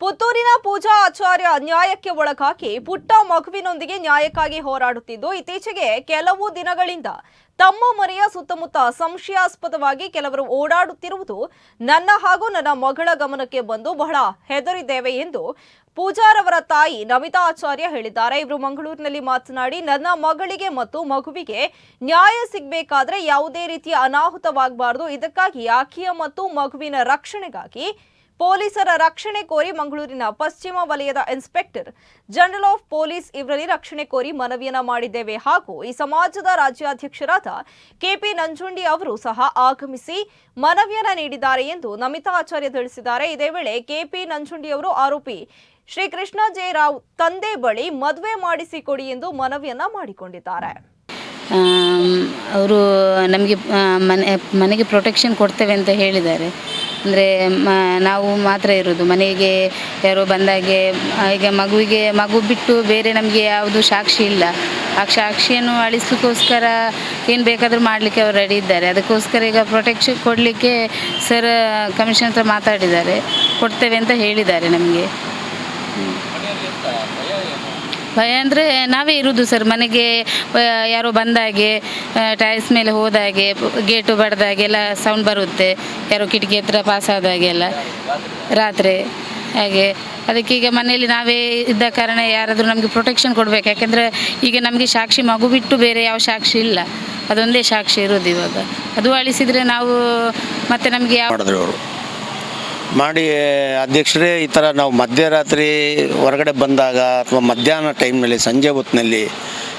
ಪುತ್ತೂರಿನ ಪೂಜಾ ಆಚಾರ್ಯ ಅನ್ಯಾಯಕ್ಕೆ ಒಳಗಾಗಿ ಪುಟ್ಟ ಮಗುವಿನೊಂದಿಗೆ ನ್ಯಾಯಕ್ಕಾಗಿ ಹೋರಾಡುತ್ತಿದ್ದು, ಇತ್ತೀಚೆಗೆ ಕೆಲವು ದಿನಗಳಿಂದ ತಮ್ಮ ಮನೆಯ ಸುತ್ತಮುತ್ತ ಸಂಶಯಾಸ್ಪದವಾಗಿ ಕೆಲವರು ಓಡಾಡುತ್ತಿರುವುದು ನನ್ನ ಹಾಗೂ ನನ್ನ ಮಗಳ ಗಮನಕ್ಕೆ ಬಂದು ಬಹಳ ಹೆದರಿದ್ದೇವೆ ಎಂದು ಪೂಜಾರವರ ತಾಯಿ ನಮಿತಾ ಆಚಾರ್ಯ ಹೇಳಿದ್ದಾರೆ. ಇವರು ಮಂಗಳೂರಿನಲ್ಲಿ ಮಾತನಾಡಿ, ನನ್ನ ಮಗಳಿಗೆ ಮತ್ತು ಮಗುವಿಗೆ ನ್ಯಾಯ ಸಿಗಬೇಕಾದ್ರೆ ಯಾವುದೇ ರೀತಿಯ ಅನಾಹುತವಾಗಬಾರದು. ಇದಕ್ಕಾಗಿ ಆಕೆಯ ಮತ್ತು ಮಗುವಿನ ರಕ್ಷಣೆಗಾಗಿ ಪೊಲೀಸರ ರಕ್ಷಣೆ ಕೋರಿ ಮಂಗಳೂರಿನ ಪಶ್ಚಿಮ ವಲಯದ ಇನ್ಸ್ಪೆಕ್ಟರ್ ಜನರಲ್ ಆಫ್ ಪೊಲೀಸ್ ಇವರಲ್ಲಿ ರಕ್ಷಣೆ ಕೋರಿ ಮನವಿಯನ್ನು ಮಾಡಿದ್ದೇವೆ ಹಾಗೂ ಈ ಸಮಾಜದ ರಾಜ್ಯಾಧ್ಯಕ್ಷರಾದ ಕೆಪಿ ನಂಜುಂಡಿ ಅವರು ಸಹ ಆಗಮಿಸಿ ಮನವಿಯನ್ನು ನೀಡಿದ್ದಾರೆ ಎಂದು ನಮಿತಾ ಆಚಾರ್ಯ ತಿಳಿಸಿದ್ದಾರೆ. ಇದೇ ವೇಳೆ ಕೆಪಿ ನಂಜುಂಡಿ ಅವರು ಆರೋಪಿ ಶ್ರೀ ಕೃಷ್ಣ ಜೆ ರಾವ್ ತಂದೆ ಬಳಿ ಮದುವೆ ಮಾಡಿಸಿಕೊಡಿ ಎಂದು ಮನವಿಯನ್ನ ಮಾಡಿಕೊಂಡಿದ್ದಾರೆ. ಅವರು ನಮಗೆ ಮನೆ, ಮನೆಗೆ ಪ್ರೊಟೆಕ್ಷನ್ ಕೊಡ್ತೇವೆ ಅಂತ ಹೇಳಿದ್ದಾರೆ. ಅಂದರೆ ಮ, ನಾವು ಮಾತ್ರ ಇರೋದು. ಮನೆಗೆ ಯಾರೋ ಬಂದಾಗೆ, ಈಗ ಮಗುವಿಗೆ, ಮಗು ಬಿಟ್ಟು ಬೇರೆ ನಮಗೆ ಯಾವುದು ಸಾಕ್ಷಿ ಇಲ್ಲ. ಆ ಸಾಕ್ಷಿಯನ್ನು ಅಳಿಸ್ಲಿಕ್ಕೋಸ್ಕರ ಏನು ಬೇಕಾದರೂ ಮಾಡಲಿಕ್ಕೆ ಅವರು ರೆಡಿ ಇದ್ದಾರೆ. ಅದಕ್ಕೋಸ್ಕರ ಈಗ ಪ್ರೊಟೆಕ್ಷನ್ ಕೊಡಲಿಕ್ಕೆ ಸರ್ ಕಮಿಷನ್ ಹತ್ರ ಮಾತಾಡಿದ್ದಾರೆ. ಕೊಡ್ತೇವೆ ಅಂತ ಹೇಳಿದ್ದಾರೆ ನಮಗೆ. ಭಯ ಅಂದರೆ ನಾವೇ ಇರುವುದು ಸರ್ ಮನೆಗೆ ಯಾರೋ ಬಂದಾಗೆ ಟೈಲ್ಸ್ ಮೇಲೆ ಹೋದಾಗೆ ಗೇಟು ಬಡ್ದಾಗೆ ಎಲ್ಲ ಸೌಂಡ್ ಬರುತ್ತೆ. ಯಾರೋ ಕಿಟಕಿ ಹತ್ರ ಪಾಸ್ ಆದಾಗೆಲ್ಲ ರಾತ್ರಿ. ಹಾಗೆ, ಅದಕ್ಕೆ ಈಗ ಮನೆಯಲ್ಲಿ ನಾವೇ ಇದ್ದ ಕಾರಣ ಯಾರಾದರೂ ನಮಗೆ ಪ್ರೊಟೆಕ್ಷನ್ ಕೊಡಬೇಕು. ಯಾಕೆಂದರೆ ಈಗ ನಮಗೆ ಸಾಕ್ಷಿ ಮಗು ಬಿಟ್ಟು ಬೇರೆ ಯಾವ ಸಾಕ್ಷಿ ಇಲ್ಲ. ಅದೊಂದೇ ಸಾಕ್ಷಿ ಇರೋದು ಇವಾಗ. ಅದು ಅಳಿಸಿದರೆ ನಾವು ಮತ್ತೆ ನಮಗೆ ಯಾವ ಮಾಡಿ ಅಧ್ಯಕ್ಷರೇ, ಈ ಥರ ನಾವು ಮಧ್ಯರಾತ್ರಿ ಹೊರಗಡೆ ಬಂದಾಗ ಅಥವಾ ಮಧ್ಯಾಹ್ನ ಟೈಮ್ನಲ್ಲಿ, ಸಂಜೆ ಹೊತ್ತಿನಲ್ಲಿ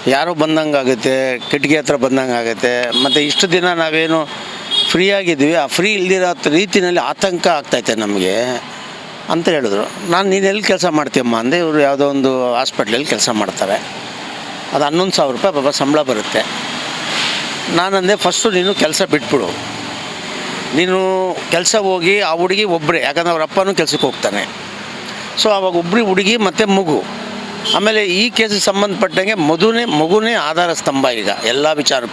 ಯಾರೋ ಬಂದಂಗೆ ಆಗುತ್ತೆ, ಕಿಟಕಿ ಹತ್ರ ಬಂದಂಗೆ ಆಗುತ್ತೆ. ಮತ್ತು ಇಷ್ಟು ದಿನ ನಾವೇನು ಫ್ರೀ ಆಗಿದ್ವಿ ಆ ಫ್ರೀ ಇಲ್ದಿರೋ ರೀತಿಯಲ್ಲಿ ಆತಂಕ ಆಗ್ತೈತೆ ನಮಗೆ ಅಂತ ಹೇಳಿದ್ರು. ನಾನು, ನೀನು ಎಲ್ಲಿ ಕೆಲಸ ಮಾಡ್ತೀಯಮ್ಮ ಅಂದೆ, ಇವರು ಯಾವುದೋ ಒಂದು ಹಾಸ್ಪಿಟ್ಲಲ್ಲಿ ಕೆಲಸ ಮಾಡ್ತಾರೆ. ಅದು ಹನ್ನೊಂದು ಸಾವಿರ ರೂಪಾಯಿ ಪಾಪ ಸಂಬಳ ಬರುತ್ತೆ. ನಾನಂದೆ ಫಸ್ಟು ನೀನು ಕೆಲಸ ಬಿಟ್ಬಿಡು. ನೀನು ಕೆಲಸ ಹೋಗಿ ಆ ಹುಡುಗಿ ಒಬ್ಬರೇ ಯಾಕಂದ್ರೆ ಅವ್ರ ಅಪ್ಪನೂ ಕೆಲಸಕ್ಕೆ ಹೋಗ್ತಾನೆ. ಸೊ ಅವಾಗ ಒಬ್ಬರಿ ಹುಡುಗಿ ಮತ್ತು ಮಗು. ಆಮೇಲೆ ಈ ಕೇಸಿಗೆ ಸಂಬಂಧಪಟ್ಟಂಗೆ ಮಧುನೇ, ಮಗುನೇ ಆಧಾರ ಸ್ತಂಭ ಈಗ, ಎಲ್ಲ ವಿಚಾರ